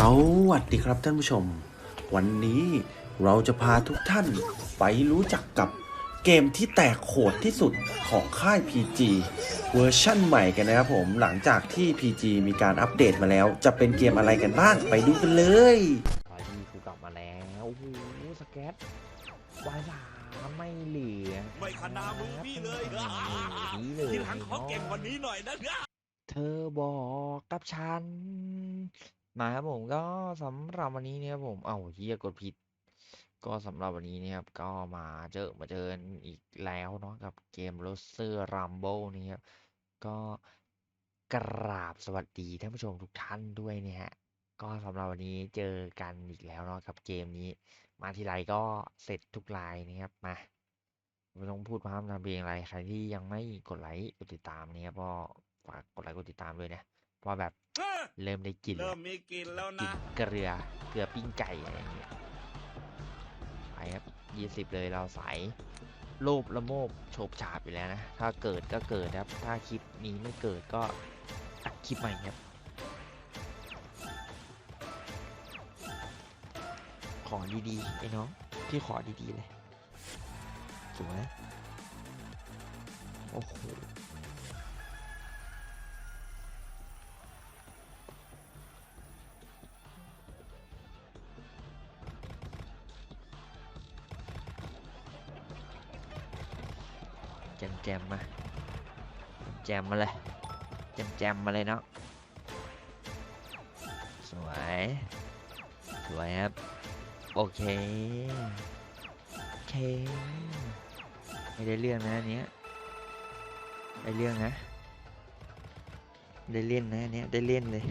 สวัสดีครับท่านผู้ชม วันนี้เราจะพาทุกท่านไปรู้จักกับเกมที่แตกโขดที่สุดของค่าย PG เวอร์ชั่นใหม่กันนะครับผมหลังจากที่ PG มีการอัปเดตมาแล้ว จะเป็นเกมอะไรกันบ้างไปดูกันเลยขอดีกูกลับมาแล้วโอ้โหสเก็ตวายสามไม่เหลือไม่ขนามือพี่เลยนี่เลยทีหลังขอเก่งกว่านี้หน่อยนะเธอบอกกับฉัน มาครับผมก็สำหรับวันนี้เนี่ยครับผม เอ้าเฮียกดผิด ก็สำหรับวันนี้เนี่ยครับ ก็มาเจอมาเจออีกแล้วเนาะกับเกม r o s e r Rumble นี่ครับ ก็กราบสวัสดีท่านผู้ชมทุกท่านด้วยเนี่ยฮะ ก็สำหรับวันนี้เจอกันอีกแล้วเนาะกับเกมนี้ มาทีไรก็เสร็จทุกไลน์นะครับ มาไม่ต้องพูดพร่ำทำเพลงอะไร ใครที่ยังไม่กดไลค์กดติดตามเนี่ยก็ฝากกดไลค์กดติดตามด้วยนะ พราะว่าแบบเริ่มได้กลิ่นเริ่แล้วมมีกลินแล้วกลิ่นะนเกลือเกลือปิ้งไก่อะไรอย่างเงี้ยไปครับยี่สิบเลยเราสายโลภละโมบโฉบฉาบอยู่แล้วนะ ถ้าเกิดก็เกิดครับ ถ้าคลิปนี้ไม่เกิดก็อัดคลิปใหม่ครับ ขอดีๆไอ้น้องพี่ขอดีๆเลยสวยโอ้โห แจมแจมมาแจมมาเลยแจมแจมมาเลยเนาะสวยสวยครับ โอเค โอเค ไม่ได้เรื่องนะอันเนี้ยได้เรื่องนะ ได้เล่นนะอันเนี้ยได้เล่นเลย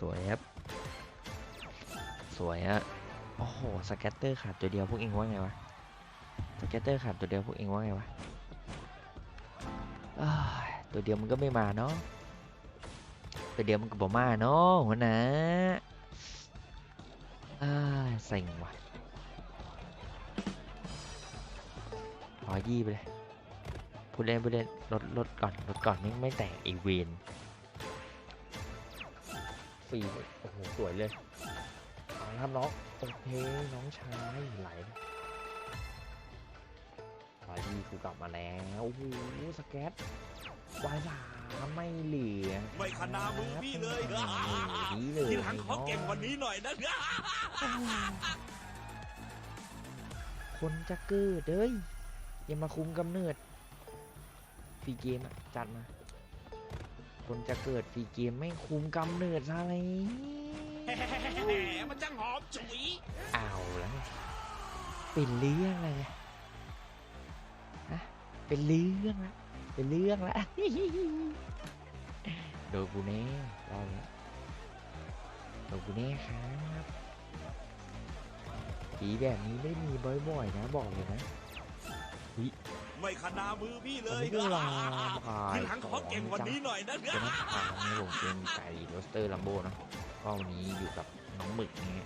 สวยครับ สวยอะโอ้โห สแกตเตอร์ขาดตัวเดียวพวกเองว่าไงวะ แกตเตอร์ขาดตัวเดียวพวกเองว่าไงวะตัวเดียวมันก็ไม่มาเนาะตัวเดียวมันก็บอมาเนาะหัวหนะอ้าเซ็งว่ะขอยี่ไปเลยพูดเล่นพูดเล่นลดลดก่อนลดก่อนไม่ไม่แตกอีเวนฟรีเลยโอ้โห สวยเลยเอาละครับน้อง โอเค น้องชายไหล ขอยี่กูกลับมาแล้ว โอ้โห สแกตวายสามไม่เหลือไม่ขนามือพี่เลยนี่เลยทีหลังขอเก่งกว่านี้หน่อยนะคนจะเกิดเอ้ยอย่ามาคุมกำเนิดฟรีเกมอะจัดมา คนจะเกิดฟรีเกมไม่คุมกำเนิดอะไรแหมมันจังหอมฉุยเอาแล้วไงเป็นเรื่องอะไรเนี่ยฮะ เป็นเรื่องละเป็นเรื่องละโดนกูแน่รอบนี้โดนกูแน่ครับผีแบบนี้ไม่มีบ่อยๆนะบอกเลยนะไม่ขนามือพี่เลยผมก็ลาขายทีหลังขอเก่งกว่านี้หน่อยนะเป็นนักข่าวนี่ผมเป็นไก่โรสเตอร์ลัมโบเนาะก็วันนี้อยู่กับน้องหมึกนี่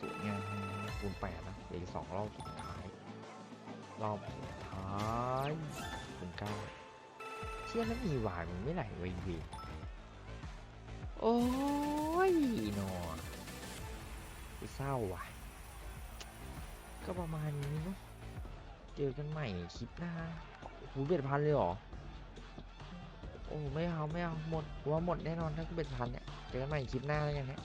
สวยงามคูณแปดนะเดี๋ยวอีกสองรอบสุดท้าย รอบสุดท้ายคูณเก้าเชื่อแล้วมีหวานมันไม่ไหลเวยเวยโอ้ยนอเศร้าว่ะ ก็ประมาณนี้เนาะเจอกันใหม่คลิปหน้าหูเบ็ดพันเลยเหรอ โอ้ไม่เอาไม่เอาหมดหัวาหมดแน่นอนถ้ากูเบ็ดพันเนี่ย เจอกันใหม่คลิปหน้าแล้วกันฮะ